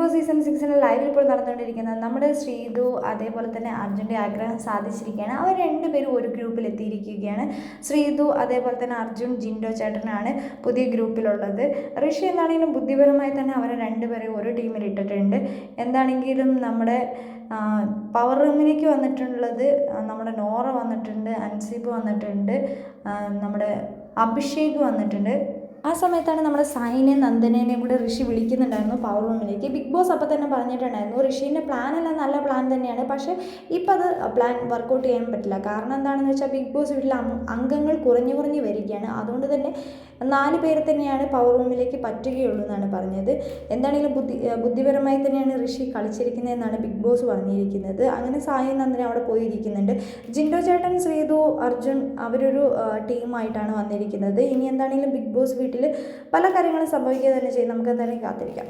Boss season സിക്സിന്റെ ലൈവിൽ ഇപ്പോൾ നടന്നുകൊണ്ടിരിക്കുന്നത് നമ്മുടെ ശ്രീതു അതേപോലെ തന്നെ അർജുന്റെ ആഗ്രഹം സാധിച്ചിരിക്കുകയാണ്. അവർ രണ്ടുപേരും ഒരു ഗ്രൂപ്പിൽ എത്തിയിരിക്കുകയാണ്. ശ്രീതു അതേപോലെ തന്നെ അർജുൻ ജിൻഡോ ചേട്ടനാണ് പുതിയ ഗ്രൂപ്പിലുള്ളത് ഋഷി എന്താണെങ്കിലും ബുദ്ധിപരമായി തന്നെ അവരെ രണ്ടുപേരെയും ഒരു ടീമിൽ ഇട്ടിട്ടുണ്ട്. എന്താണെങ്കിലും നമ്മുടെ പവർ റൂമിലേക്ക് വന്നിട്ടുള്ളത് നമ്മുടെ നോറ വന്നിട്ടുണ്ട് അൻസീബ് വന്നിട്ടുണ്ട് നമ്മുടെ അഭിഷേക് വന്നിട്ടുണ്ട്. ആ സമയത്താണ് നമ്മുടെ സൈനെ നന്ദനേനെയും കൂടെ ഋഷി വിളിക്കുന്നുണ്ടായിരുന്നു പവർ റൂമിലേക്ക് ബിഗ് ബോസ് അപ്പോൾ തന്നെ പറഞ്ഞിട്ടുണ്ടായിരുന്നു ഋഷീന്റെ പ്ലാൻ എല്ലാം നല്ല പ്ലാൻ തന്നെയാണ്. പക്ഷേ ഇപ്പം അത് പ്ലാൻ വർക്കൗട്ട് ചെയ്യാൻ പറ്റില്ല. കാരണം എന്താണെന്ന് വെച്ചാൽ ബിഗ് ബോസ് വീട്ടിൽ അംഗങ്ങൾ കുറഞ്ഞു കുറഞ്ഞു വരികയാണ്. അതുകൊണ്ട് തന്നെ നാല് പേരെ തന്നെയാണ് പവർ റൂമിലേക്ക് പറ്റുകയുള്ളൂ എന്നാണ് പറഞ്ഞത്. എന്താണെങ്കിലും ബുദ്ധി ബുദ്ധിപരമായി തന്നെയാണ് ഋഷി കളിച്ചിരിക്കുന്നതെന്നാണ് ബിഗ് ബോസ് പറഞ്ഞിരിക്കുന്നത്. അങ്ങനെ സായി നന്ദന അവിടെ പോയിരിക്കുന്നുണ്ട്. ജിൻഡോ ചേട്ടൻ ശ്രീതു അർജുൻ അവരൊരു ടീമായിട്ടാണ് വന്നിരിക്കുന്നത്. ഇനി എന്താണെങ്കിലും ബിഗ് ബോസ് വീട്ടിൽ പല കാര്യങ്ങളും സംഭവിക്കുക തന്നെ ചെയ്യും. നമുക്ക് എന്തായാലും കാത്തിരിക്കാം.